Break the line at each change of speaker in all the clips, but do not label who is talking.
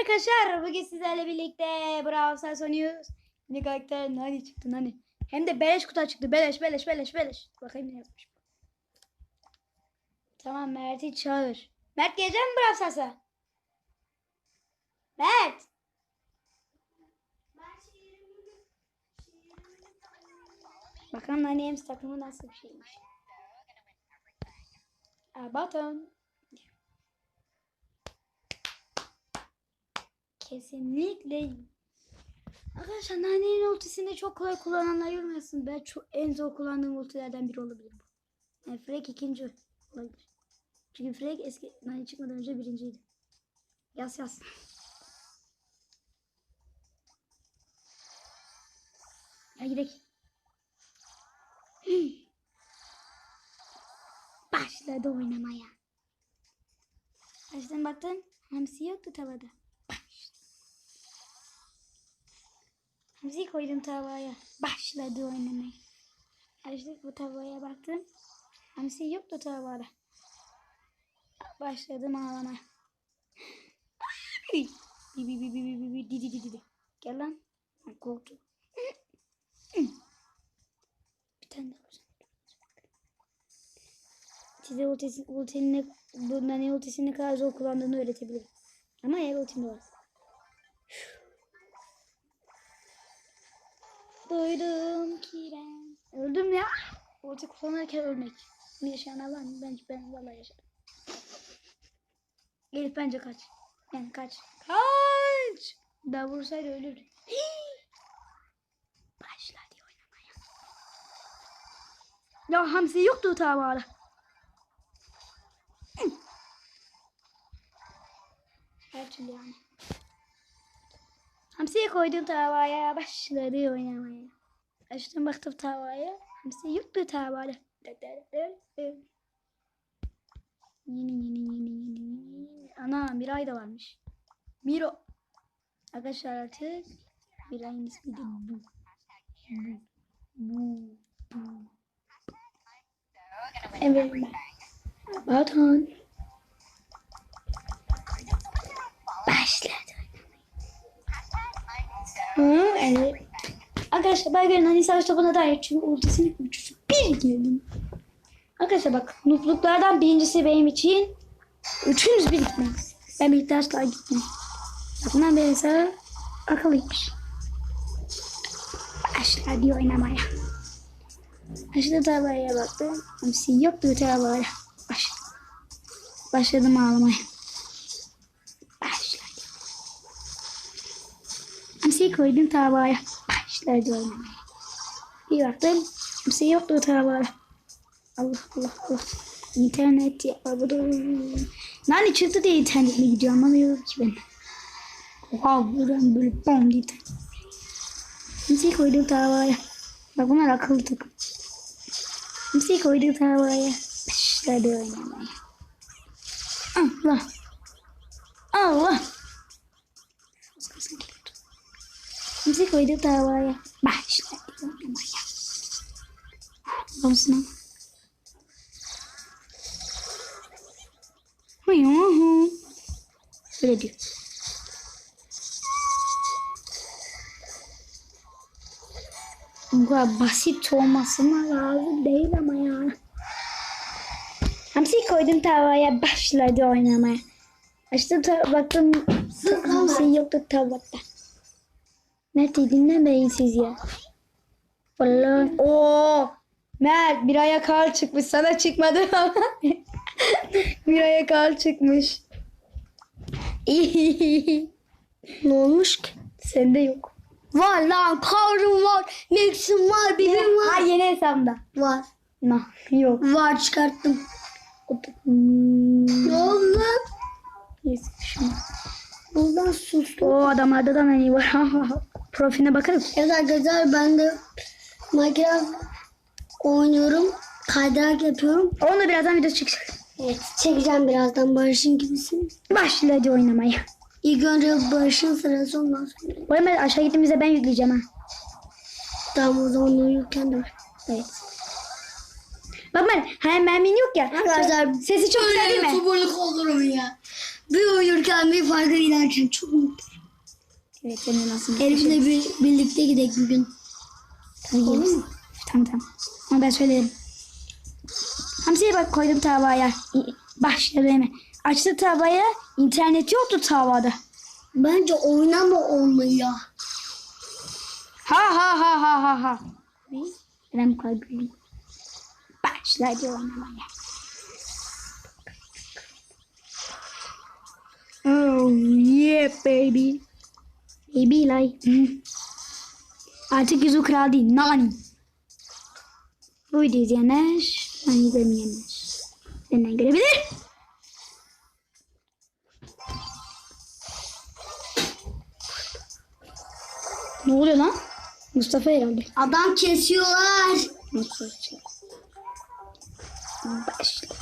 arkadaşlar bugün sizlerle birlikte Brawl Stars oynuyoruz. Ne karakter Nani çıktı Nani. Hem de beleş kutu çıktı. Beleş beleş beleş beleş. Bakayım ne yazmış. Tamam Mert'i çağır. Mert gelecek mi Brawl Stars'a? Mert. Bakalım Nani Ems takımı nasıl bir şeymiş. Aa, Kesinlikle. Arkadaşlar Nani'nin ultisini çok kolay kullananlar yormayasın. Ben çok en zor kullandığım ultilerden biri olabilir bu. Yani Frank ikinci olabilir. Çünkü Frank eski Nani çıkmadan önce birinciydi. Yaz yaz. Ya gidelim. Başladı oynamaya. Baştan baktın. Hamsi yoktu tavada. Hamsiyi koydum tavaya. Başladı oynamaya. Açtık bu tavaya baktım. Hamsi yoktu tavada. Başladım ağlamaya. Bi bi bi bi bi bi bi di di di di di. Gel lan. Korktu. Bir tane daha var. Size ultisi, ultinin bundan ne ultisini kadar zor kullandığını öğretebilirim. Ama eğer ultim de Duydum ki ben öldüm ya. Ulti kullanırken ölmek. Bu yaşayanlar var mı? Bence ben vallahi yaşadım. Elif bence kaç. Yani kaç. Kaç. Daha vursaydı ölürdü. Başladı oynamaya. Ya Hamsi yoktu tavada. Her türlü yani. Hamsiyi koydum tavaya başladı oynamaya. Açtım baktım tavaya. Hamsi yoktu tavada. Yeni yeni yeni yeni yeni. Ana Miray da varmış. Miro. Arkadaşlar artık Miray'ın ismi de bu. Bu. Bu. Bu. Evet. Baton. Hı, evet. Arkadaşlar Belgra'nın hani savaş topuna dair çünkü ultisini uçuşu bir girdim. Arkadaşlar bak mutluluklardan birincisi benim için üçünüz birikmez. Ben birlikte asla gitmem. Bundan beri ise akıllıymış. Başladı oynamaya. Başladı tavaya baktım. Hamsi yoktu tavaya. Başladım. Başladım ağlamaya. Başladı. Hamsiyi koydum tavaya. Başladı oynamaya. Bir baktım. Hamsi yoktu tavaya. Allah Allah Allah. İnternet ya. Bu da... Nani çıktı diye internetle gidiyor anlamıyorum ki ben. Oha buradan böyle bom diye. Hamsiyi koydum tavaya. Bak bunlar akıllı takım. Hamsiyi koydum tavaya. Başladı oynamaya. Allah. Allah. Hamsiyi koydum tavaya. Başladı oynamaya. Olsun. Huyuhu. Öyle diyor. Bu kadar basit olması mı lazım değil ama ya. Hamsi koydum tavaya başladı oynamaya. Açtım baktım hamsi yoktu tavada. Nerede dinlemeyin siz ya. Vallahi. Oo. Mert bir aya kar çıkmış. Sana çıkmadı ama. bir aya kar çıkmış. ne olmuş ki? Sende yok.
Var lan karım var. Nexim var benim var.
Ha yeni hesabımda.
Var.
No, yok.
Var çıkarttım.
Hmm.
Ne oldu lan?
Neyse şunu.
Buradan sustum.
O adamlarda da ne var? Profiline bakarım.
Evet arkadaşlar ben de Minecraft oynuyorum. Kaydırak yapıyorum.
Onu birazdan video çıkacak.
Evet çekeceğim birazdan Barış'ın gibisiniz.
Başladı oynamaya.
İlk önce Barış'ın sırası ondan sonra.
Bu arada aşağı gittiğimizde ben yükleyeceğim ha.
Tamam o zaman uyurken de var.
Evet. Bak ben hem mermin yok ya.
Arkadaşlar
Sesi çok güzel değil mi?
YouTuber'lık olurum ya. Bir uyurken bir parka giderken çok mutluyum.
Senin aslında.
Elif'le bir, birlikte gidelim bir gün.
Tabii
Olur mu?
Tamam tamam. Ama ben söylerim. Hamsiye bak koydum tavaya. Başladı hemen. Açtı tavaya. İnternet yoktu tavada.
Bence oynama olmuyor.
Ha ha ha ha ha ha. Ben koydum. Başladı oynamaya. Oh yeah baby. Baby like. Hı. Artık yüzü kral değil. Nani. Bu videoyu izleyenler, nani görmeyenler. Senden görebilir. Ne oluyor lan? Mustafa herhalde.
Adam kesiyorlar.
Mustafa. Başlayacağım.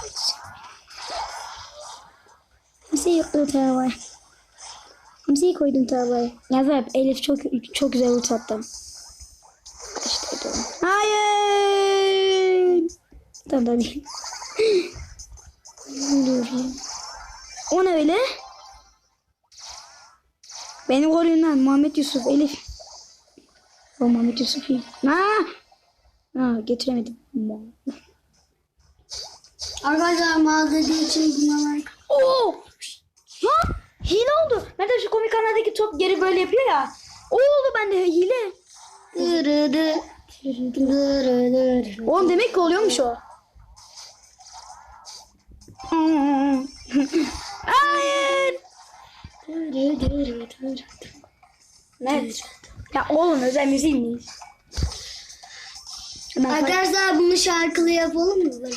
Hamsiyi yoktu tavaya. Hamsiyi koydum tavaya. Yazar Elif çok çok güzel ult attı. Başladı. Hayır. Tamam da değil. O ne öyle? Beni koruyun lan Muhammed Yusuf Elif. O Muhammed Yusuf iyi. Ha! Ha getiremedim.
Arkadaşlar mağazada için bunlar.
Oo! Ha? Hile oldu. Nerede şu komik anlardaki top geri böyle yapıyor ya. O oldu bende hile.
Dırıdı.
Oğlum demek ki oluyormuş o. Hayır. Ne? Ya oğlum özel müziğim değil. Ben
Arkadaşlar bunu şarkılı yapalım mı?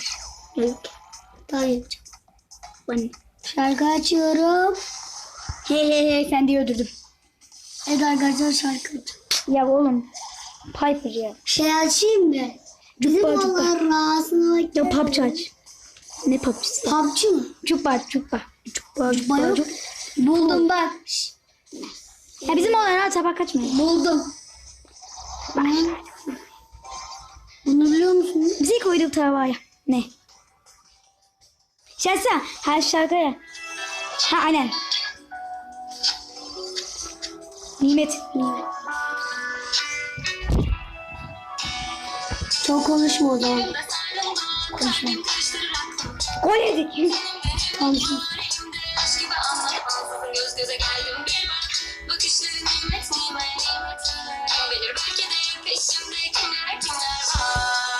Yok.
Tamam yapacağım.
Ben...
Şarkı açıyorum.
Hey hey hey sen diye öldürdüm.
Evet arkadaşlar şarkı.
Ya oğlum. Piper ya.
Şey açayım mı? Bizim
Cuppa, cuppa.
onlar rahatsızlık.
Ya PUBG aç. Ne PUBG'si?
PUBG mi?
Cuppa cuppa. Cuppa
Cuppa yok. Buldum bak.
Ya bizim olaylar tabak kaçmıyor.
Buldum. Bunu biliyor musun?
Bizi koyduk tavaya. Ne? Şahsen her şarkıya. Ha aynen. Nimet. Nimet.
Çok konuşma o zaman.
Konuşma. Gol yedik.
Konuşma.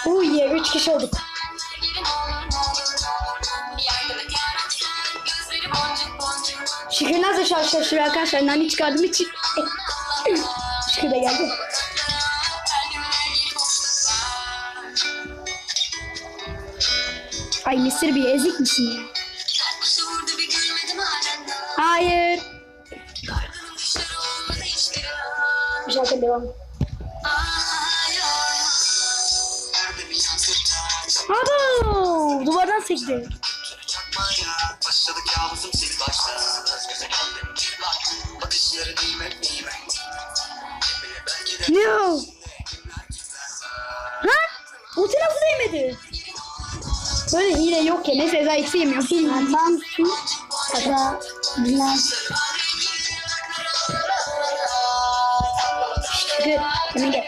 Oh yeah. Üç kişi olduk. Şükür nasıl şaşırıyor arkadaşlar. Nani çıkardım için. De geldi. Ay Mr. bir ezik misin ya? Hayır. Şarkı devam. Abo! Duvardan sekti.
Başladık kabusum sil baştan Göz göze geldim Bakışları nimet nimet
No. Ha? Ulti nasıl değmedi? Böyle hile yok ya. Neyse Eza eksi yemiyor.
Adam su. Da. Bilal.
Şükür. Hemen gel.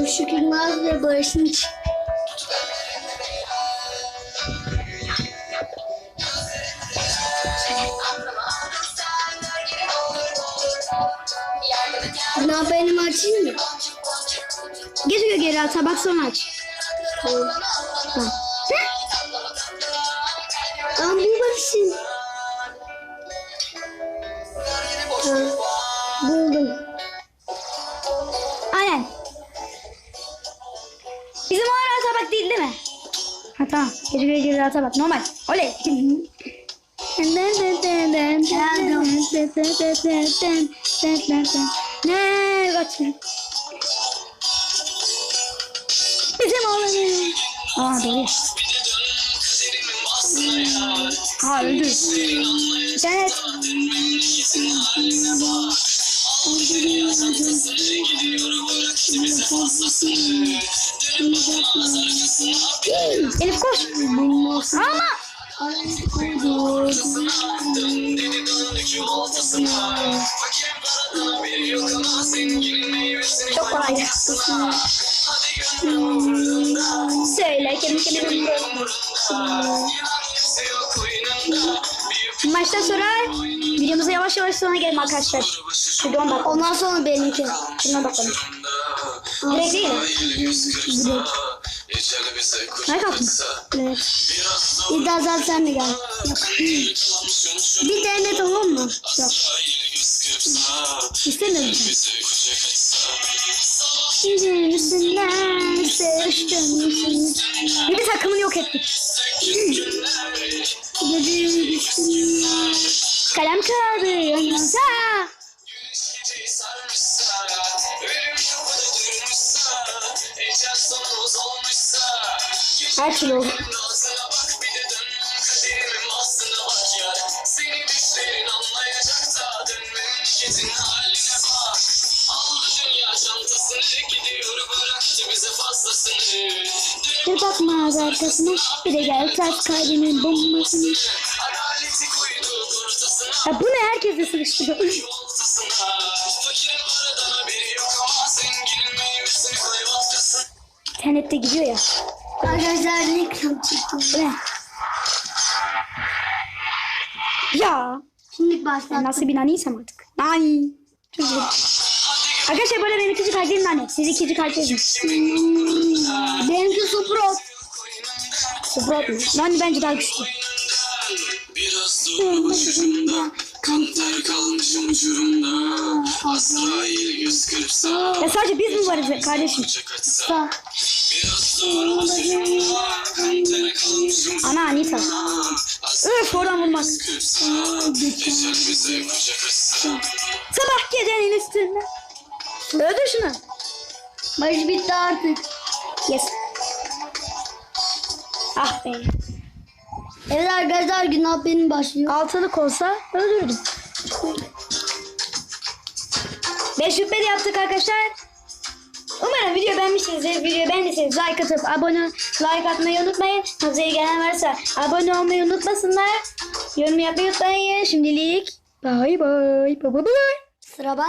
Bu Şükür Naz ve Barış'ın ç- Ne benim açayım mı?
Getiriyor geri al. Tabak sonra aç. Tamam.
Ama bu Barış'ın. Ha, Buldum.
Aynen. Bizim o tabak değil değil mi? Ha tamam. Getiriyor geri al tabak. Normal. Oley. Ne kaçın? Bizim oğlanı. Aa doğru. Ha öldü. İnternet. Elif koş. Ama. Çok kolay. Söyle kendi kendime. Maçtan sonra videomuza yavaş yavaş sona gelelim arkadaşlar. Şurada 10 dakika.
Ondan sonra benimki.
Şuna bakalım. Direkt değil mi? Ne yaptın?
Evet. İddiadan sen de gel. Bir tane tamam mı? Yok.
İstemiyorum. Sizin üstünden seviştim. Bir de takımını yok ettik. Kalem kağıdı yanınsa. Her türlü olur. Bir bakmaz arkasına. Bir de gel ters kalbinin bombasını.
Biri yok ama zenginin meyvesini hayvatlısın.
İnternette gidiyor ya.
Arkadaşlar reklam çektim.
Ne? Ya.
Şimdi başlattım.
nasıl bir naniysem artık. Nani. Güzel. Arkadaşlar böyle benim ikinci karakterim nani. Siz ikinci karakteriniz.
Benimki Suprot.
Sprott mu? Nani bence daha güçlü.
Biraz dur başucumda Kan ter kalmışım uçurumda Azrail yüz kırpsa
Ya sadece biz mi varız kardeşim?
Kalmışım
Ana Anita. Öf oradan vurmak. Sabah gecenin üstünde. Öldür şunu.
Maç bitti artık.
Yes. Ah be.
Evet arkadaşlar günah benim başlıyor.
Altılık olsa öldürdüm. Beş şüphe de yaptık arkadaşlar. Umarım video beğenmişsinizdir. Video beğendiyseniz like atıp abone like atmayı unutmayın. Hazır gelen varsa abone olmayı unutmasınlar. Yorum yapmayı unutmayın. Şimdilik bye bye. Bye bye.
Sıra ben.